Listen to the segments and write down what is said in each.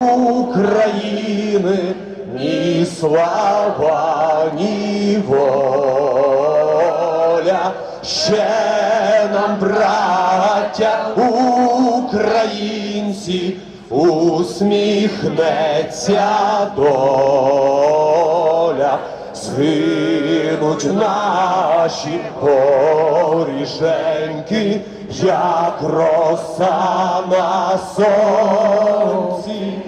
України ні слава, ні воля. Ще нам, браття, українці, усміхнеться доля. Згинуть наші горішеньки, як роса на сонці.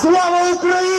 Слава Україні!